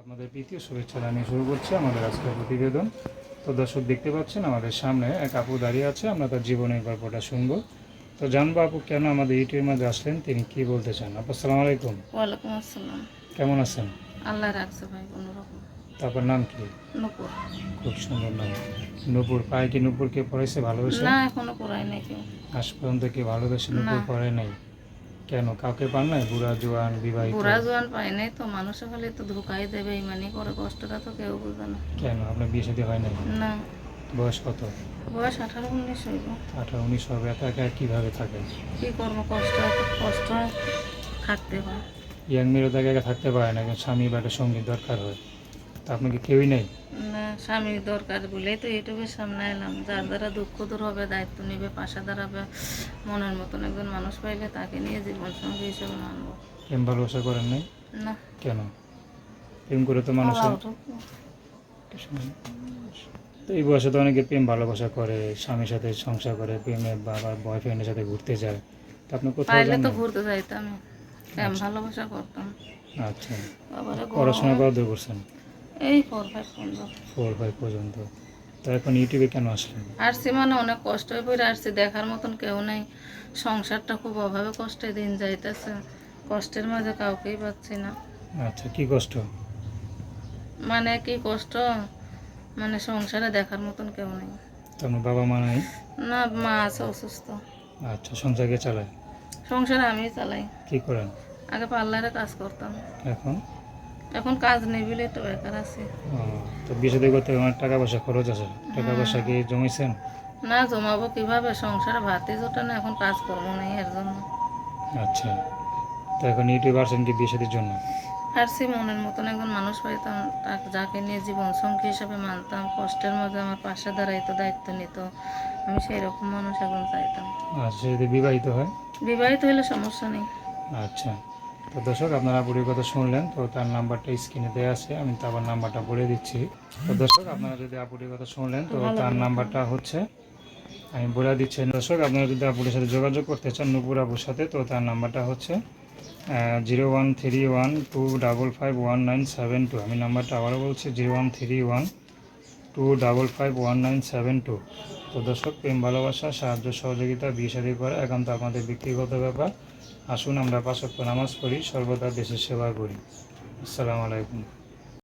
আপনাদের প্রীতীয় শুভেচ্ছা জানিয়ে শুরু করছি আমাদের আজকের প্রতিবেদন। তো দর্শক দেখতে পাচ্ছেন আমাদের সামনে এক আপু দাঁড়িয়ে আছে আমরা তার জীবনের গল্পটা শুনব। তো জানব আপু কেন আমাদের ইউটিউবের মাঝে আসলেন তিনি কি বলতে চান? আপু আসসালামু আলাইকুম। ওয়ালাইকুম আসসালাম। কেমন আছেন? আল্লাহ রাখছে ভাই কোনো রকম তারপর নাম কি? নুপুর। খুব সুন্দর নাম। নূপুর পায়ে কি নূপুরকে পড়াইছে ভালোবেসে? না এখনও করাই নাই কেউ। আজ পর্যন্ত কি ভালোবেসে নূপুর না। পড়ে নাই? কেন? কাউকে পান নাই? বুড়া জোয়ান বিবাহিত? বুড়া জোয়ান পায় নাই তো মানুষে খালি তো ধোকাই দেবে ইমানি করে কষ্টটা তো কেউ বুঝে না। কেন? আপনার বিয়ে সাথে হয় নাই? না। বয়স কত? বয়স আঠারো উনিশ হইব। আঠারো উনিশ হবে একা একা কীভাবে থাকে? কি কর্ম কষ্ট কষ্ট থাকতে হয়। ইয়াং মেয়েরা একা থাকতে পারে না স্বামী বা একটা সংগীত দরকার হয়। তা আপনাকে কেউই নেই? না স্বামীর দরকার বলেই তো ইউটিউবের সামনে এলাম। যার দ্বারা দুঃখ দূর হবে দায়িত্ব নেবে পাশে দাঁড়াবে মনের মতন একজন মানুষ পাইলে তাকে নিয়ে জীবন সঙ্গী হিসেবে মানবো। প্রেম ভালোবাসা করেন নাই? না। কেন? প্রেম করে তো ওটুকু। তো এই বয়সে তো অনেকে প্রেম ভালোবাসা করে স্বামীর সাথে সংসার করে প্রেমে বাবা বয়ফ্রেন্ডের সাথে ঘুরতে যায়। তা আপনি পাইলে যান তো ঘুরতে যাইতাম। প্রেম ভালোবাসা করতাম। আচ্ছা। পড়াশোনা। কত দূর করছেন? এই ফোর ফাইভ পনেরো ফোর ফাইভ পর্যন্ত। তো এখন ইউটিউবে কেন আসলেন? আসছি মানে অনেক কষ্ট হয়ে পড়ে আসছি দেখার মতন কেউ নাই। সংসারটা খুব অভাবে কষ্টে দিন যাইতেছে। কষ্টের মাঝে কাউকেই পাচ্ছি না। আচ্ছা কি কষ্ট? মানে কি কষ্ট? মানে সংসারে দেখার মতন কেউ নেই। তো আপনার বাবা মা নাই? না মা আছে অসুস্থ। আচ্ছা সংসারকে চালায়? সংসারে আমি চালাই। কি করেন? আগে পার্লারে কাজ করতাম। এখন? এখন কাজ নেই বলে তো বেকার আছি। তো সাথে করতে আমার টাকা পয়সা খরচ আছে। টাকা পয়সা কি জমাইছেন? না জমাবো কীভাবে? সংসার ভাতই জোটে না এখন কাজ করব না এর জন্য। আচ্ছা। তো এখন ইউটিউব আসছেন কি সাথের জন্য? হারছি মনের মতন একজন মানুষ পাইতাম তাকে যাকে নিয়ে জীবন সঙ্গী হিসাবে মানতাম কষ্টের মধ্যে আমার পাশে দাঁড়াইতো দায়িত্ব নিত আমি সেই রকম মানুষ এখন চাইতাম। আচ্ছা যদি বিবাহিত হয়? বিবাহিত হলে সমস্যা নেই। আচ্ছা। তো দর্শক আপনারা বুড়ির কথা শুনলেন তো তার নাম্বারটা স্ক্রিনে দেওয়া আছে আমি তো আবার নাম্বারটা বলে দিচ্ছি। তো দর্শক আপনারা যদি আপুরির কথা শুনলেন তো তার নাম্বারটা হচ্ছে আমি বলে দিচ্ছি। দর্শক আপনারা যদি আপুরের সাথে যোগাযোগ করতে চান নুপুর আপুর সাথে তো তার নাম্বারটা হচ্ছে zero one three one two double five one nine seven two. আমি নাম্বারটা আবারও বলছি zero one three one two double five one nine seven two. তো দর্শক, প্রেম, ভালোবাসা, সাহায্য, সহযোগিতা, বিয়ে শাদী করা একান্ত আমাদের ব্যক্তিগত ব্যাপার। আসুন আমরা পাঁচক্য নামাজ পড়ি, সর্বদা দেশের সেবা করি। আসসালামু আলাইকুম।